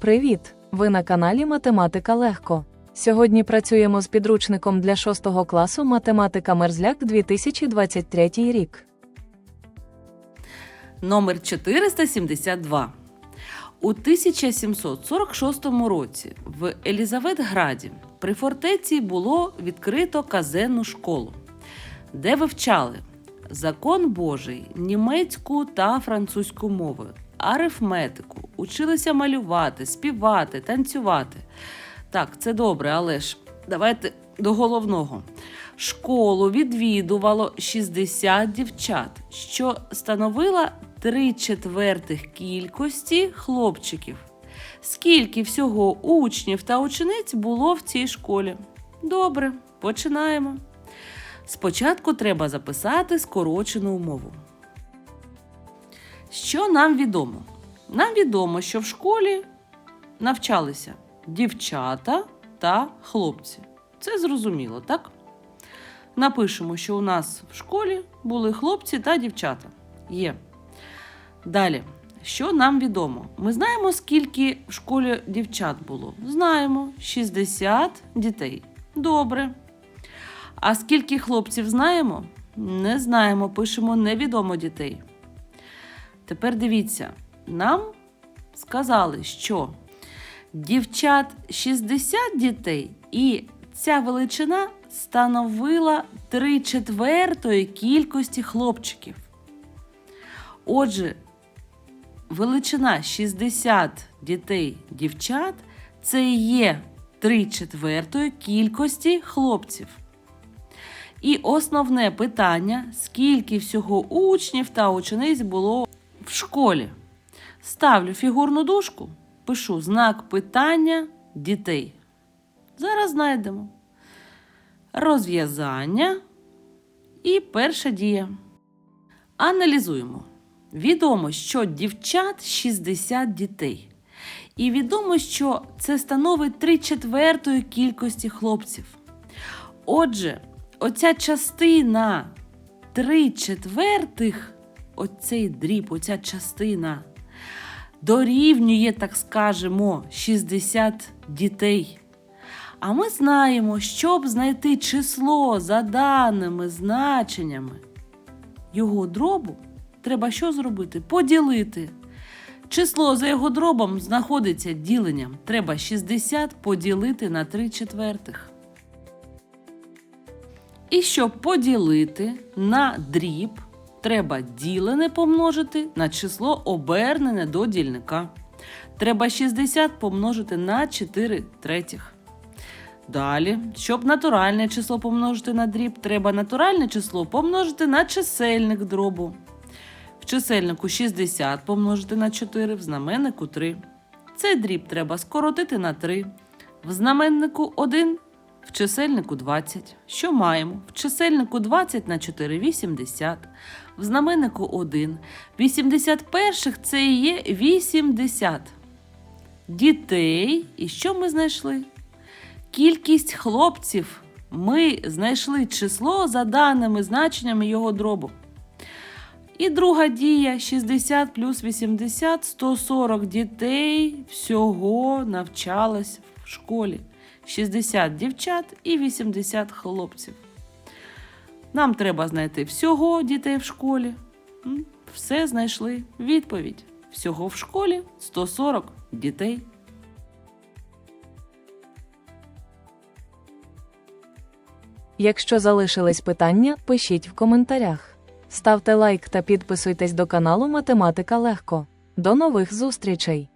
Привіт! Ви на каналі Математика Легко. Сьогодні працюємо з підручником для 6 класу Математика Мерзляк 2023 рік. Номер 472. У 1746 році в Елізаветграді при фортеці було відкрито казенну школу, де вивчали закон Божий, німецьку та французьку мови, арифметику, училися малювати, співати, танцювати. Так, це добре, але ж давайте до головного. Школу відвідувало 60 дівчат, що становило 3 четвертих кількості хлопчиків. Скільки всього учнів та учениць було в цій школі? Добре, починаємо. Спочатку треба записати скорочену умову. Що нам відомо? Нам відомо, що в школі навчалися дівчата та хлопці. Це зрозуміло, так? Напишемо, що у нас в школі були хлопці та дівчата. Є. Далі, що нам відомо? Ми знаємо, скільки в школі дівчат було. Знаємо 60 дітей. Добре. А скільки хлопців знаємо? Не знаємо, пишемо невідомо дітей. Тепер дивіться, нам сказали, що дівчат 60 дітей, і ця величина становила 3 четвертої кількості хлопчиків. Отже, величина 60 дітей дівчат це є 3 четвертої кількості хлопців. І основне питання: скільки всього учнів та учениць було в школі? Ставлю фігурну дужку, пишу знак питання дітей. Зараз знайдемо розв'язання і перша дія. Аналізуємо. Відомо, що дівчат 60 дітей. І відомо, що це становить 3 четвертої кількості хлопців. Отже, оця частина 3 четвертих, оцей дріб, оця частина дорівнює, так скажемо, 60 дітей. А ми знаємо, щоб знайти число за даними значеннями його дробу, треба що зробити? Поділити. Число за його дробом знаходиться діленням. Треба 60 поділити на 3 четвертих. І щоб поділити на дріб, треба ділене помножити на число обернене до дільника. Треба 60 помножити на 4 третіх. Далі, щоб натуральне число помножити на дріб, треба натуральне число помножити на чисельник дробу. В чисельнику 60 помножити на 4, в знаменнику 3. Цей дріб треба скоротити на 3. В знаменнику 1, в чисельнику 20. Що маємо? В чисельнику 20 на 4 80. В знаменнику 1. 81 це є 80. Дітей. І що ми знайшли? Кількість хлопців. Ми знайшли число за даними значеннями його дробу. І друга дія 60 плюс 80 140 дітей всього навчалось в школі. 60 дівчат і 80 хлопців. Нам треба знайти всього дітей в школі. Все знайшли. Відповідь. Всього в школі 140 дітей. Якщо залишились питання, пишіть в коментарях. Ставте лайк та підписуйтесь до каналу Математика Легко. До нових зустрічей!